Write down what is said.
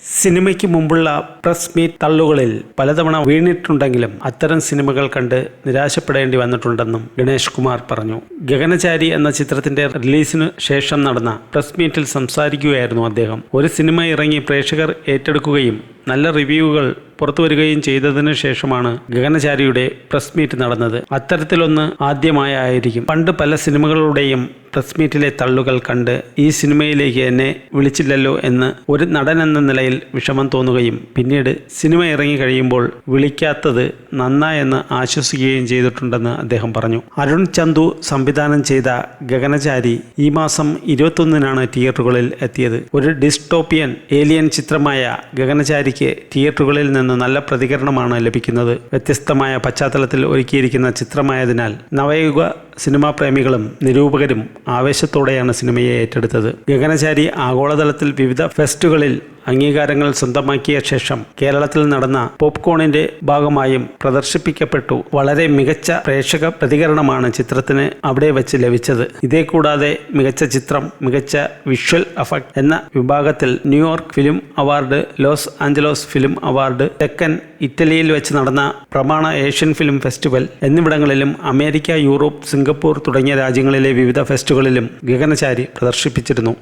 സിനിമയ്ക്ക് മുമ്പുള്ള press meet തള്ളുകളിൽ പലതവണ വീണിട്ടുണ്ടെങ്കിലും അത്തരം സിനിമകൾ കണ്ട് നിരാശപ്പെടേണ്ടി വന്നിട്ടുണ്ടെന്നും ഗണേഷ് കുമാർ പറഞ്ഞു. ഗഗനചാരി എന്ന ചിത്രത്തിന്റെ റിലീസിനു ശേഷം നടന്ന പ്രസ് മീറ്റിൽ സംസാരിക്കുകയായിരുന്നു അദ്ദേഹം. ഒരു സിനിമ ഇറങ്ങി പ്രേക്ഷകർ ഏറ്റെടുക്കുകയും നല്ല റിവ്യൂകൾ പുറത്തു വരികയും ചെയ്തതിനു ശേഷമാണ് ഗഗനചാരിയുടെ പ്രസ് മീറ്റ് നടന്നത്. അത്തരത്തിലൊന്ന് ആദ്യമായായിരിക്കും. പണ്ട് പല സിനിമകളുടെയും പ്രസ് മീറ്റിലെ തള്ളുകൾ കണ്ട് ഈ സിനിമയിലേക്ക് എന്നെ വിളിച്ചില്ലല്ലോ എന്ന് ഒരു നടൻ എന്ന നിലയിൽ വിഷമം തോന്നുകയും പിന്നീട് സിനിമ ഇറങ്ങി കഴിയുമ്പോൾ വിളിക്കാത്തത് നന്നായെന്ന് ആശ്വസിക്കുകയും ചെയ്തിട്ടുണ്ടെന്ന് അദ്ദേഹം പറഞ്ഞു. അരുൺ ചന്തു സംവിധാനം ചെയ്ത ഗഗനചാരി ഈ മാസം ഇരുപത്തൊന്നിനാണ് തിയേറ്ററുകളിൽ എത്തിയത്. ഒരു ഡിസ്റ്റോപ്പിയൻ ഏലിയൻ ചിത്രമായ ഗഗനചാരിക്ക് തിയേറ്ററുകളിൽ നിന്ന് നല്ല പ്രതികരണമാണ് ലഭിക്കുന്നത്. വ്യത്യസ്തമായ പശ്ചാത്തലത്തിൽ ഒരുക്കിയിരിക്കുന്ന ചിത്രമായതിനാൽ നവയുഗ സിനിമാ പ്രേമികളും നിരൂപകരും ആവേശത്തോടെയാണ് സിനിമയെ ഏറ്റെടുത്തത്. ഗഗനചാരി ആഗോളതലത്തിൽ വിവിധ ഫെസ്റ്റുകളിൽ അംഗീകാരങ്ങൾ സ്വന്തമാക്കിയ ശേഷം കേരളത്തിൽ നടന്ന പോപ്കോണിന്റെ ഭാഗമായും പ്രദർശിപ്പിക്കപ്പെട്ടു. വളരെ മികച്ച പ്രേക്ഷക പ്രതികരണമാണ് ചിത്രത്തിന് അവിടെ വെച്ച് ലഭിച്ചത്. ഇതേ കൂടാതെ മികച്ച ചിത്രം മികച്ച വിഷ്വൽ എഫക്ട് എന്ന വിഭാഗത്തിൽ New York film award Los Angeles film award തെക്കൻ ഇറ്റലിയിൽ വെച്ച് നടന്ന പ്രമാണ ഏഷ്യൻ ഫിലിം ഫെസ്റ്റിവൽ എന്നിവിടങ്ങളിലും അമേരിക്ക യൂറോപ്പ് സിംഗപ്പൂർ തുടങ്ങിയ രാജ്യങ്ങളിലെ വിവിധ ഫെസ്റ്റുകളിലും ഗഗനചാരി പ്രദർശിപ്പിച്ചിരുന്നു.